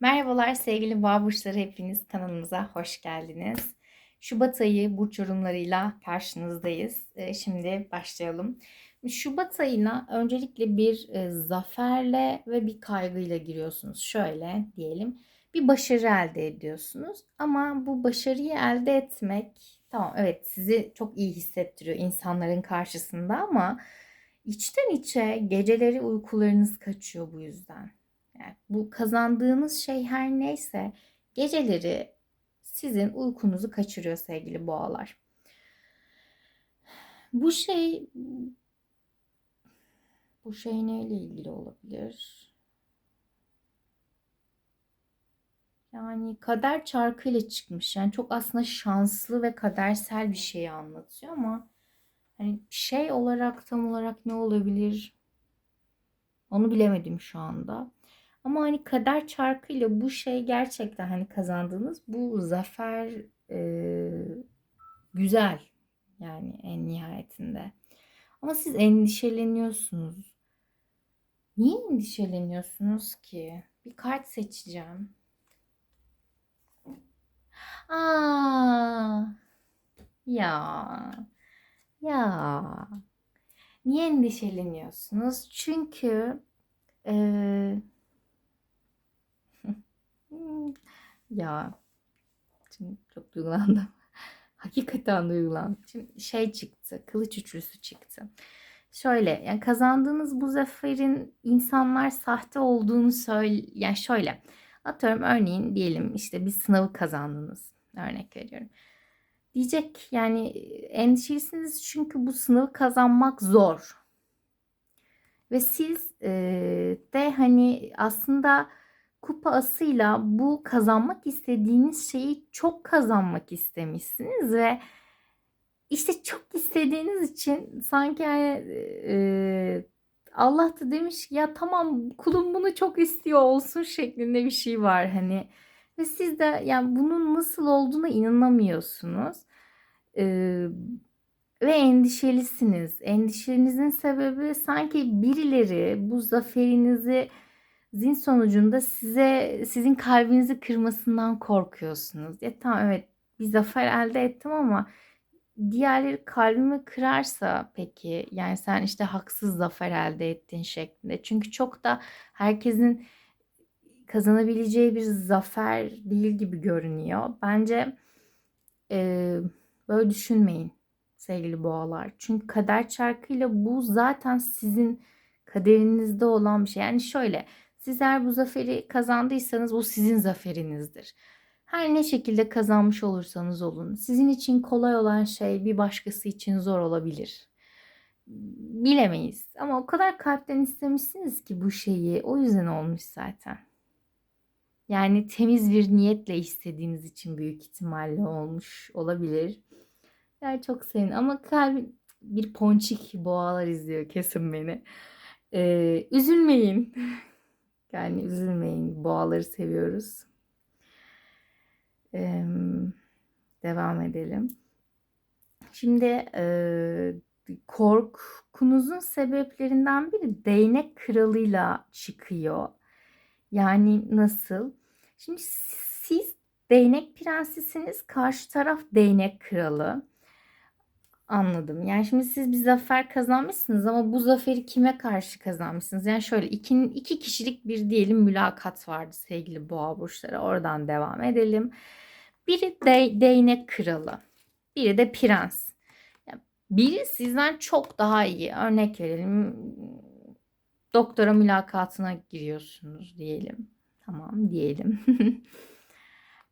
Merhabalar sevgili boğa burçları hepiniz kanalımıza hoş geldiniz. Şubat ayı burç yorumlarıyla karşınızdayız. Ee, Şimdi başlayalım. Şubat ayına öncelikle bir e, zaferle ve bir kaygıyla giriyorsunuz. Şöyle diyelim bir başarı elde ediyorsunuz ama bu başarıyı elde etmek tamam evet sizi çok iyi hissettiriyor insanların karşısında ama içten içe geceleri uykularınız kaçıyor bu yüzden. Yani bu kazandığınız şey her neyse geceleri sizin uykunuzu kaçırıyor sevgili boğalar. Bu şey bu şey neyle ilgili olabilir? Yani kader çarkıyla çıkmış. Yani çok aslında şanslı ve kadersel bir şeyi anlatıyor ama hani şey olarak tam olarak ne olabilir? Onu bilemedim şu anda. Ama hani kader çarkıyla bu şey gerçekten hani kazandığınız bu zafer e, güzel yani en nihayetinde. Ama siz endişeleniyorsunuz. Niye endişeleniyorsunuz ki? Bir kart seçeceğim. Aa, ya, ya. Niye endişeleniyorsunuz? Çünkü e, ya şimdi çok duygulandım. Hakikaten duygulandım. Şimdi şey çıktı. Kılıç üçlüsü çıktı. Şöyle yani kazandığınız bu zaferin insanlar sahte olduğunu söyle yani şöyle atıyorum örneğin diyelim işte bir sınavı kazandınız örnek veriyorum. Diyecek yani endişelisiniz çünkü bu sınavı kazanmak zor. Ve siz e, de hani aslında kupa asıyla bu kazanmak istediğiniz şeyi çok kazanmak istemişsiniz ve işte çok istediğiniz için sanki yani, e, Allah da demiş ya tamam kulum bunu çok istiyor olsun şeklinde bir şey var hani ve siz de yani bunun nasıl olduğuna inanamıyorsunuz e, ve endişelisiniz. Endişenizin sebebi sanki birileri bu zaferinizi zin sonucunda size sizin kalbinizi kırmasından korkuyorsunuz. Ya tamam evet bir zafer elde ettim ama diğerleri kalbimi kırarsa peki yani sen işte haksız zafer elde ettin şeklinde. Çünkü çok da herkesin kazanabileceği bir zafer değil gibi görünüyor. Bence e, böyle düşünmeyin sevgili boğalar. Çünkü kader çarkıyla bu zaten sizin kaderinizde olan bir şey. Yani şöyle siz eğer bu zaferi kazandıysanız bu sizin zaferinizdir. Her ne şekilde kazanmış olursanız olun. Sizin için kolay olan şey bir başkası için zor olabilir. Bilemeyiz. Ama o kadar kalpten istemişsiniz ki bu şeyi. O yüzden olmuş zaten. Yani temiz bir niyetle istediğiniz için büyük ihtimalle olmuş olabilir. Yani çok sevin ama kalbin bir ponçik boğalar izliyor kesin beni. Ee, üzülmeyin. Yani üzülmeyin. Boğaları seviyoruz. Ee, devam edelim. Şimdi e, korkunuzun sebeplerinden biri değnek kralıyla çıkıyor. Yani nasıl? Şimdi siz değnek prensesiniz, karşı taraf değnek kralı. Anladım. Yani şimdi siz bir zafer kazanmışsınız ama bu zaferi kime karşı kazanmışsınız? Yani şöyle iki, iki kişilik bir diyelim mülakat vardı sevgili boğa burçları. Oradan devam edelim. Biri de, değnek kralı. Biri de prens. Yani biri sizden çok daha iyi. Örnek verelim. Doktora mülakatına giriyorsunuz diyelim. Tamam diyelim.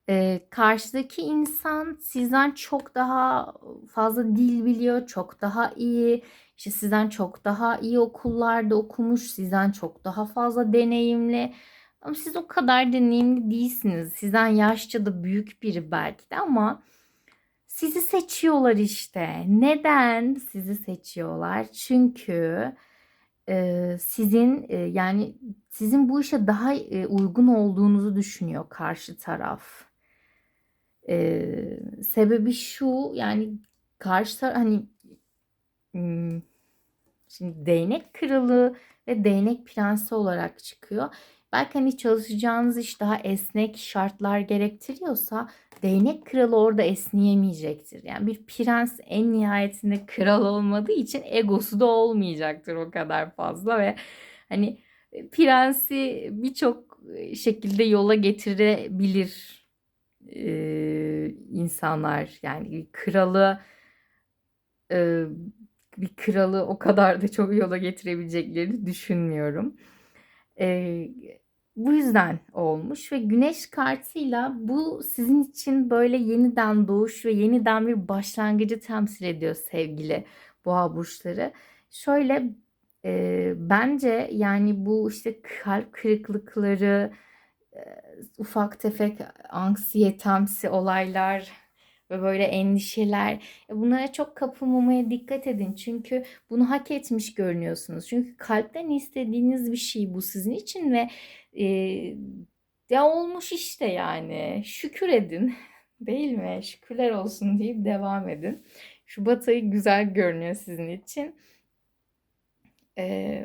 e, karşıdaki insan sizden çok daha fazla dil biliyor, çok daha iyi, işte sizden çok daha iyi okullarda okumuş, sizden çok daha fazla deneyimli. Ama siz o kadar deneyimli değilsiniz. Sizden yaşça da büyük biri belki de ama sizi seçiyorlar işte. Neden sizi seçiyorlar? Çünkü e, sizin e, yani sizin bu işe daha e, uygun olduğunuzu düşünüyor karşı taraf. Ee, sebebi şu yani karşı hani şimdi değnek kralı ve değnek prensi olarak çıkıyor. Belki hani çalışacağınız iş daha esnek şartlar gerektiriyorsa değnek kralı orada esneyemeyecektir. Yani bir prens en nihayetinde kral olmadığı için egosu da olmayacaktır o kadar fazla ve hani prensi birçok şekilde yola getirebilir e, insanlar. Yani kralı e, bir kralı o kadar da çok yola getirebileceklerini düşünmüyorum. E, bu yüzden olmuş ve güneş kartıyla bu sizin için böyle yeniden doğuş ve yeniden bir başlangıcı temsil ediyor sevgili boğa burçları. Şöyle e, bence yani bu işte kalp kırıklıkları, ufak tefek anksiyetemsi olaylar ve böyle endişeler e, bunlara çok kapılmamaya dikkat edin. Çünkü bunu hak etmiş görünüyorsunuz. Çünkü kalpten istediğiniz bir şey bu sizin için ve e, ya olmuş işte yani. Şükür edin. Değil mi? Şükürler olsun deyip devam edin. Şubat ayı güzel görünüyor sizin için.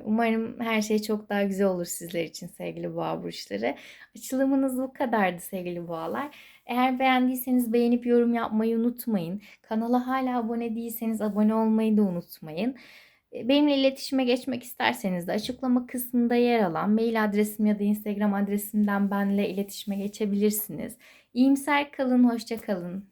Umarım her şey çok daha güzel olur sizler için sevgili boğa burçları. Açılımınız bu kadardı sevgili boğalar. Eğer beğendiyseniz beğenip yorum yapmayı unutmayın. Kanala hala abone değilseniz abone olmayı da unutmayın. Benimle iletişime geçmek isterseniz de açıklama kısmında yer alan mail adresim ya da Instagram adresimden benimle iletişime geçebilirsiniz. İyimser kalın, hoşça kalın.